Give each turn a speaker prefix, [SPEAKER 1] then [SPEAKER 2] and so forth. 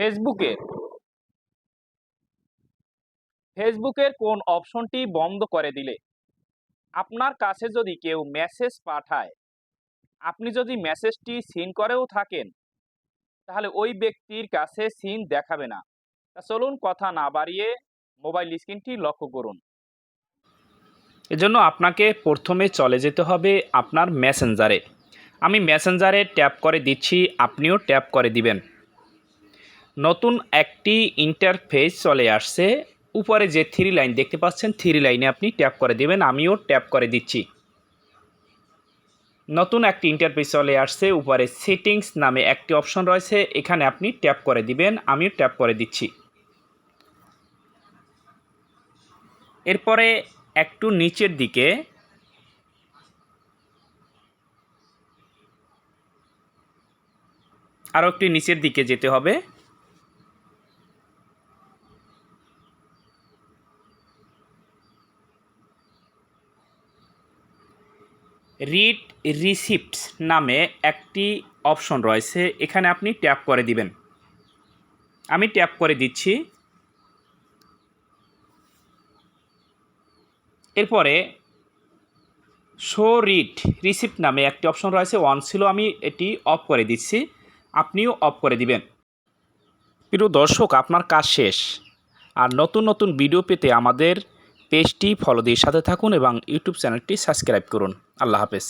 [SPEAKER 1] ফেসবুকের ফেসবুকের কোন অপশনটি বন্ধ করে দিলে? আপনার কাছে যদি কেউ মেসেজ পাঠায়, আপনি যদি মেসেজটি সিন করেও থাকেন, তাহলে ওই ব্যক্তির কাছে সিন দেখাবে না। তা চলুন কথা না বাড়িয়ে মোবাইল স্ক্রিনটি লক্ষ্য করুন। এজন্য আপনাকে প্রথমে চলে যেতে হবে আপনার মেসেঞ্জারে। আমি মেসেঞ্জারে ট্যাপ করে দিচ্ছি, আপনিও ট্যাপ করে দিবেন। নতুন একটি ইন্টারফেস চলে আসছে। উপরে যে থ্রি লাইন দেখতে পাচ্ছেন থ্রি লাইনে আপনি ট্যাপ করে দেবেন, আমিও ট্যাপ করে দিচ্ছি। নতুন একটি ইন্টারফেস চলে আসছে, উপরে সেটিংস নামে একটি অপশন রয়েছে, এখানে আপনি ট্যাপ করে দিবেন, আমিও ট্যাপ করে দিচ্ছি। এরপরে একটু নিচের দিকে আরও একটু নিচের দিকে যেতে হবে। রিড রিসিপ্টস নামে একটি অপশন রয়েছে। এখানে আপনি ট্যাপ করে দিবেন। আমি ট্যাপ করে দিচ্ছি। এরপরে শো রিড রিসিপ্ট নামে একটি অপশন রয়েছে। ওয়ান ছিল, আমি এটি অফ করে দিচ্ছি। আপনিও অফ করে দিবেন। প্রিয় দর্শক, আপনার কাজ শেষ। আর নতুন নতুন ভিডিও পেতে আমাদের পেজটি ফলো দিয়ে সাথে থাকুন এবং ইউটিউব চ্যানেলটি সাবস্ক্রাইব করুন। আল্লাহ হাফেজ।